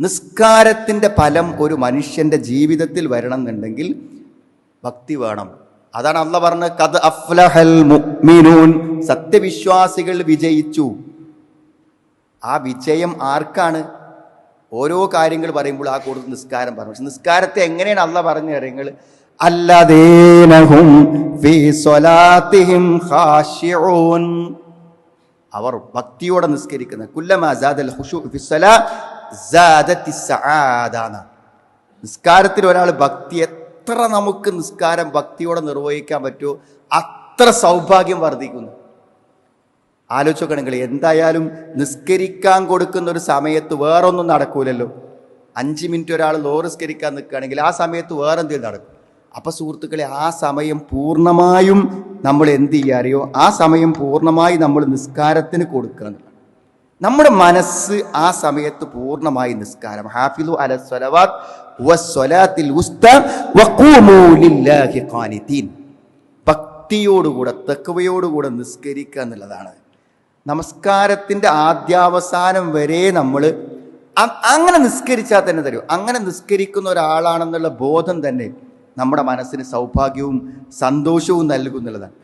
നിസ്കാരത്തിന്റെ ഫലം ഒരു മനുഷ്യന്റെ ജീവിതത്തിൽ വരണം എന്നുണ്ടെങ്കിൽ ഭക്തി വേണം. അതാണ് അള്ള പറഞ്ഞത് കത് അഫ്ലഹൽ മുഅ്മിനൂൻ. സത്യവിശ്വാസികൾ വിജയിച്ചു. ആ വിജയം ആർക്കാണ്? ഓരോ കാര്യങ്ങൾ പറയുമ്പോൾ ആ കൂടുതൽ നിസ്കാരം പറഞ്ഞു. പക്ഷെ നിസ്കാരത്തെ എങ്ങനെയാണ് അല്ല പറഞ്ഞ കാര്യങ്ങൾ? അല്ലദീനഹും ഫീ സ്വലാത്തിഹിം അവർ ഭക്തിയോടെ നിസ്കരിക്കുന്ന കുല്ലമാ നിസ്കാരത്തിൽ ഒരാൾ ഭക്തി എത്ര നമുക്ക് നിസ്കാരം ഭക്തിയോടെ നിർവഹിക്കാൻ പറ്റുമോ അത്ര സൗഭാഗ്യം വർദ്ധിക്കുന്നു. ആലോചിക്കണെങ്കിൽ എന്തായാലും നിസ്കരിക്കാൻ കൊടുക്കുന്ന ഒരു സമയത്ത് വേറൊന്നും നടക്കൂലല്ലോ. അഞ്ച് മിനിറ്റ് ഒരാൾ ലോറിസ്കരിക്കാൻ നിൽക്കുകയാണെങ്കിൽ ആ സമയത്ത് വേറെ എന്തെങ്കിലും നടക്കും. അപ്പൊ സുഹൃത്തുക്കളെ ആ സമയം പൂർണമായും നമ്മൾ എന്ത് ചെയ്യാറിയോ ആ സമയം പൂർണമായി നമ്മൾ നിസ്കാരത്തിന് എന്നുള്ളതാണ്. നമ്മുടെ മനസ്സ് ആ സമയത്ത് പൂർണമായി നിസ്കാരം. ഹാഫിലു അല സ്വലവാത്ത് ഭക്തിയോടുകൂടെ തെക്കുവയോടുകൂടെ നിസ്കരിക്കുക എന്നുള്ളതാണ്. നമസ്കാരത്തിന്റെ ആദ്യാവസാനം വരെ നമ്മൾ അങ്ങനെ നിസ്കരിച്ചാൽ തന്നെ തരും. അങ്ങനെ നിസ്കരിക്കുന്ന ഒരാളാണെന്നുള്ള ബോധം തന്നെ നമ്മുടെ മനസ്സിന് സൗഭാഗ്യവും സന്തോഷവും നൽകുന്നുള്ളതാണ്